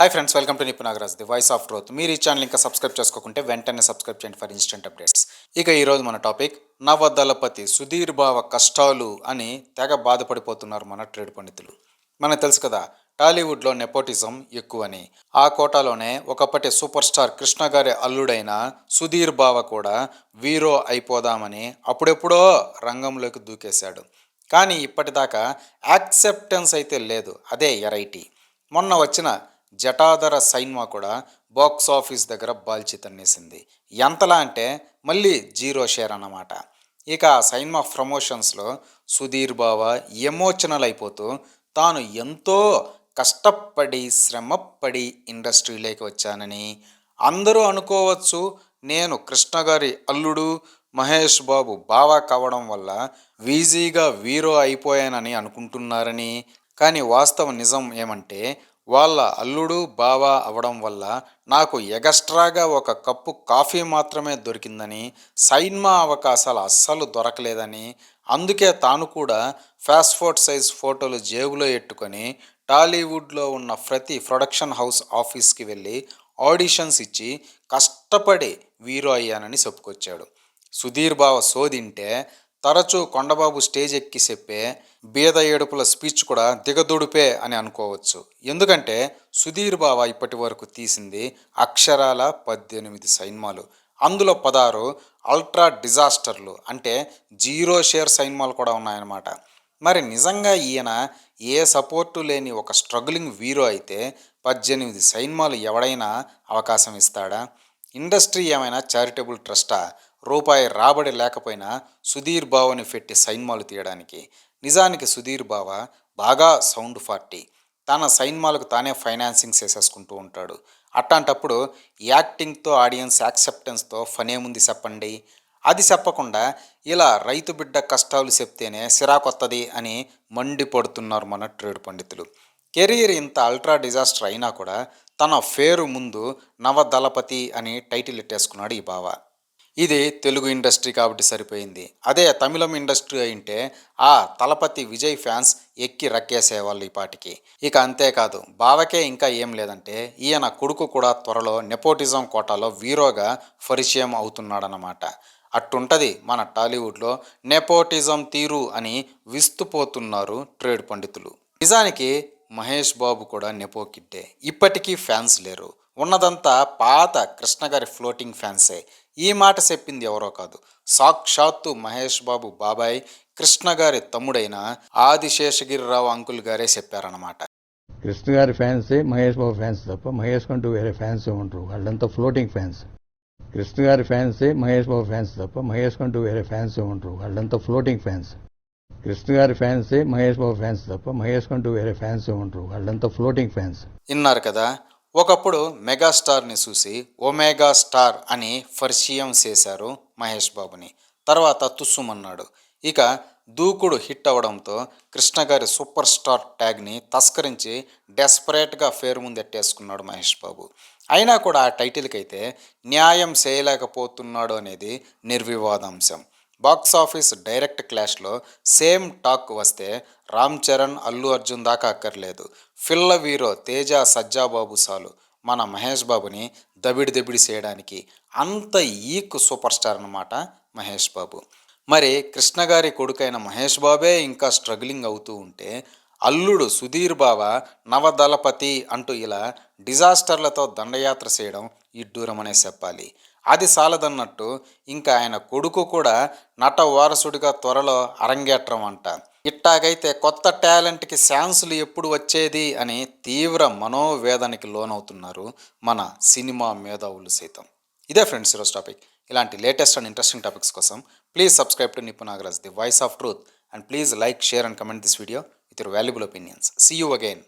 Hi friends welcome to Nipu Nagaraj the voice of growth మీరు ఈ channel ఇంకా subscribe చేసుకోకుంటే వెంటనే సబ్స్క్రైబ్ చేయండి ఫర్ ఇన్స్టెంట్ అప్డేట్స్ ఇక ఈరోజు మన టాపిక్ నవదళపతి సుధీర్ భావ కష్టాలు అని తెగ బాధపడిపోతున్నారు మన ట్రేడ్ పండితులు. మనకు తెలుసు కదా టాలీవుడ్లో నెపోటిజం ఎక్కువని. ఆ కోటాలోనే ఒకప్పటి సూపర్ స్టార్ కృష్ణ గారి అల్లుడైన సుధీర్ బావ కూడా వీరో అయిపోదామని అప్పుడెప్పుడో రంగంలోకి దూకేశాడు. కానీ ఇప్పటిదాకా యాక్సెప్టెన్స్ అయితే లేదు అదే ఎరైటీ. మొన్న వచ్చిన జటాధర సైన్మా కూడా బాక్స్ ఆఫీస్ దగ్గర బాల్చి తన్నేసింది ఎంతలా అంటే మళ్ళీ జీరో షేర్ అన్నమాట. ఇక ఆ సైన్మా ప్రమోషన్స్లో సుధీర్ బావ ఎమోషనల్ అయిపోతూ తాను ఎంతో కష్టపడి శ్రమపడి ఇండస్ట్రీలోకి వచ్చానని అందరూ అనుకోవచ్చు. నేను కృష్ణ గారి అల్లుడు మహేష్ బాబు బావా కావడం వల్ల వీజీగా వీరో అయిపోయానని అనుకుంటున్నారని. కానీ వాస్తవ నిజం ఏమంటే వాళ్ళ అల్లుడు బావా అవడం వల్ల నాకు ఎగస్ట్రాగా ఒక కప్పు కాఫీ మాత్రమే దొరికిందని సైన్మా అవకాశాలు అస్సలు దొరకలేదని అందుకే తాను కూడా ఫాస్ట్ సైజ్ ఫోటోలు జేబులో ఎట్టుకొని టాలీవుడ్లో ఉన్న ప్రతి ప్రొడక్షన్ హౌస్ ఆఫీస్కి వెళ్ళి ఆడిషన్స్ ఇచ్చి కష్టపడి వీరో అయ్యానని చెప్పుకొచ్చాడు. సుధీర్ బావ సోదింటే తరచూ కొండబాబు స్టేజ్ ఎక్కి చెప్పే బీద ఏడుపుల స్పీచ్ కూడా దిగదుడిపే అని అనుకోవచ్చు. ఎందుకంటే సుధీర్ బావ ఇప్పటి వరకు తీసింది అక్షరాల పద్దెనిమిది సైన్మాలు. అందులో పదహారు అల్ట్రా డిజాస్టర్లు అంటే జీరో షేర్ సైన్మాలు కూడా ఉన్నాయన్నమాట. మరి నిజంగా ఈయన ఏ సపోర్టు లేని ఒక స్ట్రగులింగ్ వీరో అయితే పద్దెనిమిది సైన్మాలు ఎవడైనా అవకాశం ఇస్తాడా? ఇండస్ట్రీ ఏమైనా చారిటబుల్ ట్రస్టా? రూపాయి రాబడి లేకపోయినా సుధీర్ బావని పెట్టి సైన్మాలు తీయడానికి. నిజానికి సుధీర్ బావ బాగా సౌండ్ పార్టీ తన సైన్మాలకు తానే ఫైనాన్సింగ్ చేసేసుకుంటూ ఉంటాడు. అట్లాంటప్పుడు యాక్టింగ్తో ఆడియన్స్ యాక్సెప్టెన్స్తో ఫనేముంది చెప్పండి? అది చెప్పకుండా ఇలా రైతు బిడ్డ కష్టాలు చెప్తేనే సిరాకొత్తది అని మండిపడుతున్నారు మన ట్రేడ్ పండితులు. కెరీర్ ఇంత అల్ట్రా డిజాస్టర్ అయినా కూడా తన ఫేరు ముందు నవదళపతి అని టైటిల్ ఇట్టేసుకున్నాడు ఈ బావ. ఇది తెలుగు ఇండస్ట్రీ కాబట్టి సరిపోయింది. అదే తమిళం ఇండస్ట్రీ అయింటే ఆ తలపతి విజయ్ ఫ్యాన్స్ ఎక్కి రక్కేసేవాళ్ళు ఈ పాటికి. ఇక అంతేకాదు బావకే ఇంకా ఏం లేదంటే ఈయన కొడుకు కూడా త్వరలో నెపోటిజం కోటాలో వీరోగా పరిచయం అవుతున్నాడనమాట అట్టుంటది మన టాలీవుడ్లో నెపోటిజం తీరు అని విస్తుపోతున్నారు ట్రేడ్ పండితులు. నిజానికి మహేష్ బాబు కూడా నెపో కిడ్డే. ఇప్పటికీ ఫ్యాన్స్ లేరు. ఉన్నదంతా పాత కృష్ణ గారి ఫ్లోటింగ్ ఫ్యాన్సే. ఈ మాట చెప్పింది ఎవరో కాదు. సాక్షాత్తు మహేష్ బాబు బాబాయ్ కృష్ణ గారి తమ్ముడైన ఆదిశేషగిరిరావు అంకుల్ గారే చెప్పారన్నమాట. కృష్ణ గారి ఫ్యాన్సే మహేష్ బాబు ఫ్యాన్స్ తప్ప మహేష్ కంటూ వేరే ఫ్యాన్స్ ఉంటారు వాళ్ళంతా ఫ్లోటింగ్ ఫ్యాన్స్. కృష్ణ గారి ఫ్యాన్సే మహేష్ బాబు ఫ్యాన్స్ తప్ప మహేష్ కంటూ వేరే ఫ్యాన్స్ ఉంటారు వాళ్ళంతా ఫ్లోటింగ్ ఫ్యాన్స్. కృష్ణ గారి ఫ్యాన్సే మహేష్ బాబు ఫ్యాన్స్ తప్ప మహేష్ కంటూ వేరే ఫ్యాన్స్ ఉంటారు వాళ్ళంతా ఫ్లోటింగ్ ఫ్యాన్స్. విన్నారు కదా ఒకప్పుడు మెగాస్టార్ని చూసి ఒమేగా స్టార్ అని పరిచయం చేశారు మహేష్ బాబుని. తర్వాత తుస్సుమన్నాడు. ఇక దూకుడు హిట్ అవడంతో కృష్ణ గారి సూపర్ స్టార్ ట్యాగ్ని తస్కరించి డెస్పరేట్గా పేరు ముందెట్టేసుకున్నాడు మహేష్ బాబు. అయినా కూడా ఆ టైటిల్కి అయితే న్యాయం చేయలేకపోతున్నాడు అనేది నిర్వివాదాంశం. బాక్స్ ఆఫీస్ డైరెక్ట్ క్లాష్లో సేమ్ టాక్ వస్తే రామ్ చరణ్ అల్లు అర్జున్ దాకా అక్కర్లేదు. ఫిల్ల వీరో తేజ సజ్జాబాబు సాలు మన మహేష్ బాబుని దబిడి దబిడి చేయడానికి అంత ఈక్ సూపర్ స్టార్ అన్నమాట మహేష్ బాబు. మరి కృష్ణ గారి కొడుకైన మహేష్ బాబే ఇంకా స్ట్రగ్లింగ్ అవుతూ ఉంటే అల్లుడు సుధీర్ బావ నవదళపతి అంటూ ఇలా డిజాస్టర్లతో దండయాత్ర చేయడం ఇడ్డూరమనే చెప్పాలి. అది సాలదన్నట్టు ఇంకా ఆయన కొడుకు కూడా నట వారసుడిగా త్వరలో అరంగేట్రం అంట. ఇట్టాగైతే కొత్త టాలెంట్కి ఛాన్సులు ఎప్పుడు వచ్చేది అని తీవ్ర మనోవేదనకి లోనవుతున్నారు మన సినిమా మేధావులు సైతం. ఇదే ఫ్రెండ్స్ ఈరోజు టాపిక్. ఇలాంటి లేటెస్ట్ అండ్ ఇంట్రెస్టింగ్ టాపిక్స్ కోసం please subscribe to Nipunagaraj the voice of truth and please like share and comment this video. with your valuable opinions. See you again.